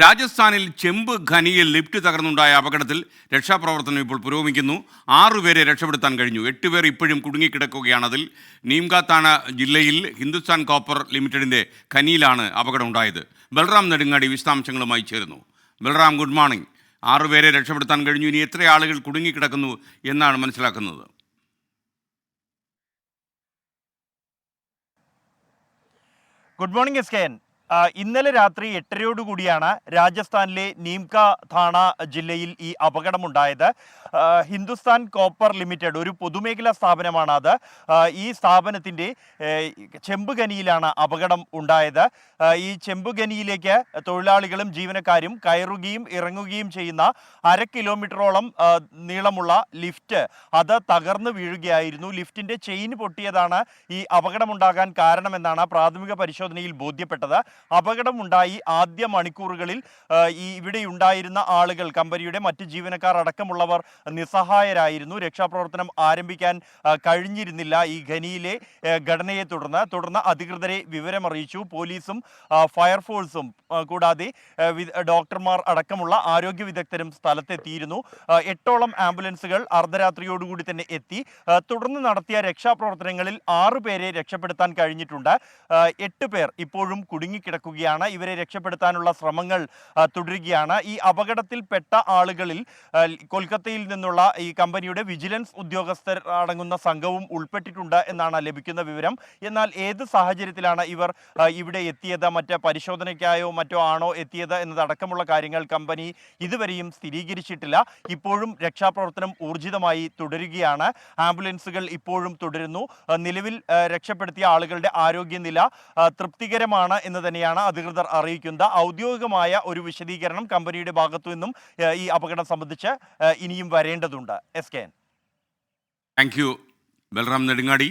രാജസ്ഥാനിൽ ചെമ്പ് ഖനിയിൽ ലിഫ്റ്റ് തകർന്നുണ്ടായ അപകടത്തിൽ രക്ഷാപ്രവർത്തനം ഇപ്പോൾ പുരോഗമിക്കുന്നു. ആറുപേരെ രക്ഷപ്പെടുത്താൻ കഴിഞ്ഞു. എട്ടുപേർ ഇപ്പോഴും കുടുങ്ങിക്കിടക്കുകയാണ്. അതിൽ നീംകാത്താന ജില്ലയിൽ ഹിന്ദുസ്ഥാൻ കോപ്പർ ലിമിറ്റഡിന്റെ ഖനിയിലാണ് അപകടം ഉണ്ടായത് ബൽറാം നെടുങ്ങാടി വിശദാംശങ്ങളുമായി ചേരുന്നു. Balram good morning. ആറുപേരെ രക്ഷപ്പെടുത്താൻ കഴിഞ്ഞു. ഇനി എത്ര ആളുകൾ കുടുങ്ങിക്കിടക്കുന്നു എന്നാണ് മനസ്സിലാക്കുന്നത്. Good morning S K N. ഇന്നലെ രാത്രി എട്ടരയോടുകൂടിയാണ് രാജസ്ഥാനിലെ നീംക ഥാണ ജില്ലയിൽ ഈ അപകടമുണ്ടായത്. ഹിന്ദുസ്ഥാൻ കോപ്പർ ലിമിറ്റഡ് ഒരു പൊതുമേഖലാ സ്ഥാപനമാണ് അത്. ഈ സ്ഥാപനത്തിന്റെ ചെമ്പുകനിയിലാണ് അപകടം ഉണ്ടായത്. ഈ ചെമ്പുകനിയിലേക്ക് തൊഴിലാളികളും ജീവനക്കാരും കയറുകയും ഇറങ്ങുകയും ചെയ്യുന്ന അര കിലോമീറ്ററോളം നീളമുള്ള ലിഫ്റ്റ് അത് തകർന്നു വീഴുകയായിരുന്നു. ലിഫ്റ്റിന്റെ ചെയിൻ പൊട്ടിയതാണ് ഈ അപകടമുണ്ടാകാൻ കാരണമെന്നാണ് പ്രാഥമിക പരിശോധനയിൽ ബോധ്യപ്പെട്ടത്. അപകടമുണ്ടായി ആദ്യ മണിക്കൂറുകളിൽ ഈ ഇവിടെ ഉണ്ടായിരുന്ന ആളുകൾ കമ്പനിയുടെ മറ്റ് ജീവനക്കാർ അടക്കമുള്ളവർ നിസ്സഹായരായിരുന്നു. രക്ഷാപ്രവർത്തനം ആരംഭിക്കാൻ കഴിഞ്ഞിരുന്നില്ല ഈ ഖനിയിലെ ഘടനയെ തുടർന്ന്. തുടർന്ന് അധികൃതരെ വിവരമറിയിച്ചു. പോലീസും ഫയർഫോഴ്സും കൂടാതെ ഡോക്ടർമാർ അടക്കമുള്ള ആരോഗ്യ വിദഗ്ധരും സ്ഥലത്തെത്തിയിരുന്നു. എട്ടോളം ആംബുലൻസുകൾ അർദ്ധരാത്രിയോടുകൂടി തന്നെ എത്തി. തുടർന്ന് നടത്തിയ രക്ഷാപ്രവർത്തനങ്ങളിൽ ആറു പേരെ രക്ഷപ്പെടുത്താൻ കഴിഞ്ഞിട്ടുണ്ട്. എട്ട് പേർ ഇപ്പോഴും കുടുങ്ങിക്കിടക്കുകയാണ് ഇവരെ രക്ഷപ്പെടുത്താനുള്ള ശ്രമങ്ങൾ തുടരുകയാണ്. ഈ അപകടത്തിൽപ്പെട്ട ആളുകളിൽ കൊൽക്കത്തയിൽ നിന്നുള്ള ഈ കമ്പനിയുടെ വിജിലൻസ് ഉദ്യോഗസ്ഥർ അടങ്ങുന്ന സംഘവും ഉൾപ്പെട്ടിട്ടുണ്ട് എന്നാണ് ലഭിക്കുന്ന വിവരം. എന്നാൽ ഏത് സാഹചര്യത്തിലാണ് ഇവർ ഇവിടെ എത്തിയത്? മറ്റ് പരിശോധനയ്ക്കായോ മറ്റോ ആണോ എത്തിയത് എന്നതടക്കമുള്ള കാര്യങ്ങൾ കമ്പനി ഇതുവരെയും സ്ഥിരീകരിച്ചിട്ടില്ല. ഇപ്പോഴും രക്ഷാപ്രവർത്തനം ഊർജിതമായി തുടരുകയാണ്. ആംബുലൻസുകൾ ഇപ്പോഴും തുടരുന്നു. നിലവിൽ രക്ഷപ്പെടുത്തിയ ആളുകളുടെ ആരോഗ്യനില തൃപ്തികരമാണ് എന്ന് തന്നെയാണ് അധികൃതർ അറിയിക്കുന്നത്. ഔദ്യോഗികമായ ഒരു വിശദീകരണം കമ്പനിയുടെ ഭാഗത്തു നിന്നും ഈ അപകടം സംബന്ധിച്ച് ഇനിയും വരേണ്ടതുണ്ട്. S K N. Thank you Balram Nedungadi.